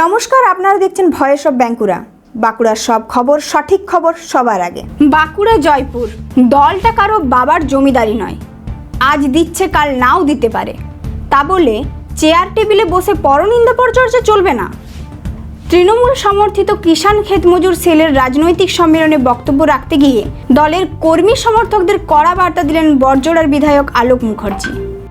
নমস্কার, আপনারা দেখছেন ভয়েস অফ বাঁকুড়া। বাঁকুড়ার সব খবর, সঠিক খবর সবার আগে। বাঁকুড়া, জয়পুর, দলটা কারও বাবার জমিদারি নয়। আজ দিচ্ছে, কাল নাও দিতে পারে। তা বলে চেয়ার টেবিলে বসে পরনিন্দা পরচর্চা চলবে না? তৃণমূল সমর্থিত কিষাণ ক্ষেত মজুর সেলের রাজনৈতিক সম্মেলনে বক্তব্য রাখতে গিয়ে দলের কর্মী সমর্থকদের কড়া বার্তা দিলেন বরজোড়ার বিধায়ক আলোক মুখার্জি।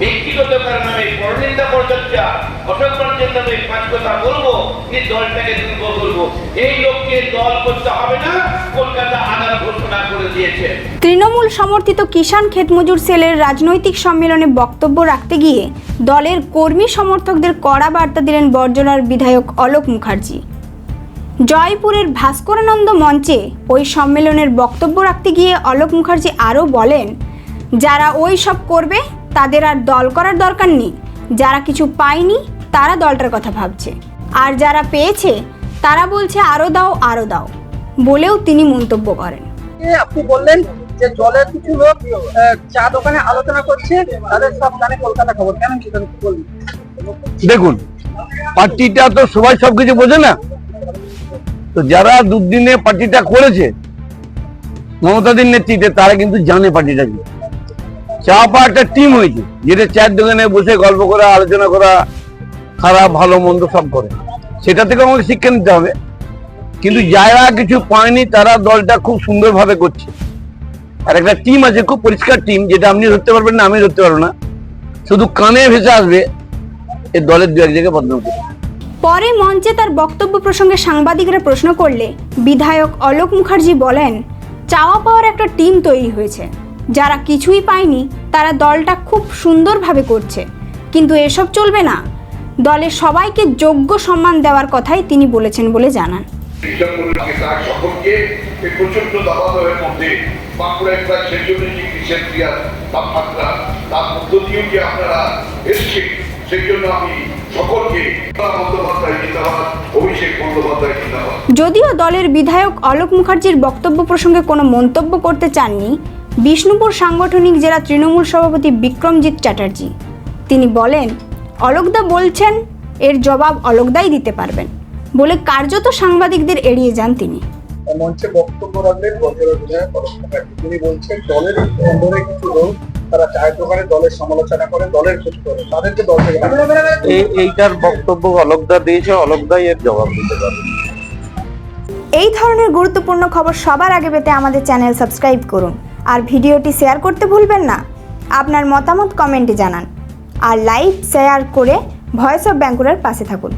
ব্যক্তিগত কারণে পরনিন্দা পরচর্চা অসম্মানের নামে পাঁচ কথা বলব যে দলটাকে দুর্বল করব। এই লোককে দল করতে হবে না, কলকাতা আদালত ঘোষণা করে দিয়েছে। তৃণমূল সমর্থিত কিষাণ ক্ষেত মজুর সেলের রাজনৈতিক সম্মেলনে বক্তব্য রাখতে গিয়ে দলের কর্মী সমর্থকদের কড়া বার্তা দিলেন বর্জনার বিধায়ক অলোক মুখার্জি। জয়পুরের ভাস্করানন্দ মঞ্চে ওই সম্মেলনের বক্তব্য রাখতে গিয়ে অলোক মুখার্জি আরও বলেন, যারা ওই সব করবে তাদের আর দল করার দরকার নেই। যারা কিছু পায়নি তারা দলটার কথা ভাবছে। আর যারা পেয়েছে তারা বলছে আরও দাও আরও দাও বলেও তিনি মন্তব্য করেন। আপনি বললেন যে দলের কিছু লোক চা দোকানে আলোচনা করছে তাদের সব জানে কলকাতা খবর। কেন দেখুন পার্টিটা তো সবাই সবকিছু বোঝে না। তো যারা দুদিনে পার্টিটা করেছে মমতাদের নেতৃত্বে তারা কিন্তু জানে পার্টিটা কি। চা একটা টিম হয়েছে। যেটা চার দোকানে বসে গল্প করা, আলোচনা করা, খারাপ, ভালো, মন্দ সব করে। সেটা থেকে আমাকে শিক্ষা নিতে হবে। কিন্তু যারা কিছু পায়নি, তারা দলটা খুব সুন্দরভাবে করছে। আর একটা টিম আছে, খুব পরিষ্কার টিম যেটা আপনি ধরতে পারবেন না আমি ধরতে পারব না। শুধু কানে ভেসে আসবে, এ দলের দু এক জায়গায় বদনাম করবে। পরে মঞ্চে তার বক্তব্য প্রসঙ্গে সাংবাদিকরা প্রশ্ন করলে বিধায়ক অলোক মুখার্জি বলেন, চাওয়া পাওয়ার একটা টিম তৈরি হয়েছে। যারা কিছুই পায়নি তারা দলটা খুব সুন্দরভাবে করছে। কিন্তু এসব চলবে না। দলের সবাইকে যোগ্য সম্মান দেওয়ার কথাই তিনি বলেছেন বলে জানান। যদিও দলের বিধায়ক অলোক মুখার্জির বক্তব্য প্রসঙ্গে কোনো মন্তব্য করতে চাননি বিষ্ণুপুর সাংগঠনিক জেলা তৃণমূল সভাপতি বিক্রমজিৎ চ্যাটার্জি। তিনি বলেন অলোকদা বলছেন এর জবাব অলোকদাই দিতে পারবেন। বলে কার্যত সাংবাদিকদের এড়িয়ে যান তিনি। মঞ্চে বক্তব্য রাখলেন। তিনি বলছেন দলের অন্দরে কিছু লোক তারা চায়ের দোকানে দলের সমালোচনা করে দলের ক্ষতি করে। তাদেরকে দল থেকে এইটার বক্তব্য অলোকদা দিয়েছে অলোকদাই এর জবাব দিতে পারবে। এই ধরনের গুরুত্বপূর্ণ খবর সবার আগে পেতে আমাদের চ্যানেল সাবস্ক্রাইব করুন। আর ভিডিওটি শেয়ার করতে ভুলবেন না। আপনার মতামত কমেন্টে জানান। আর লাইক, শেয়ার করে ভয়েস অফ ব্যাঙ্কুরার পাশে থাকুন।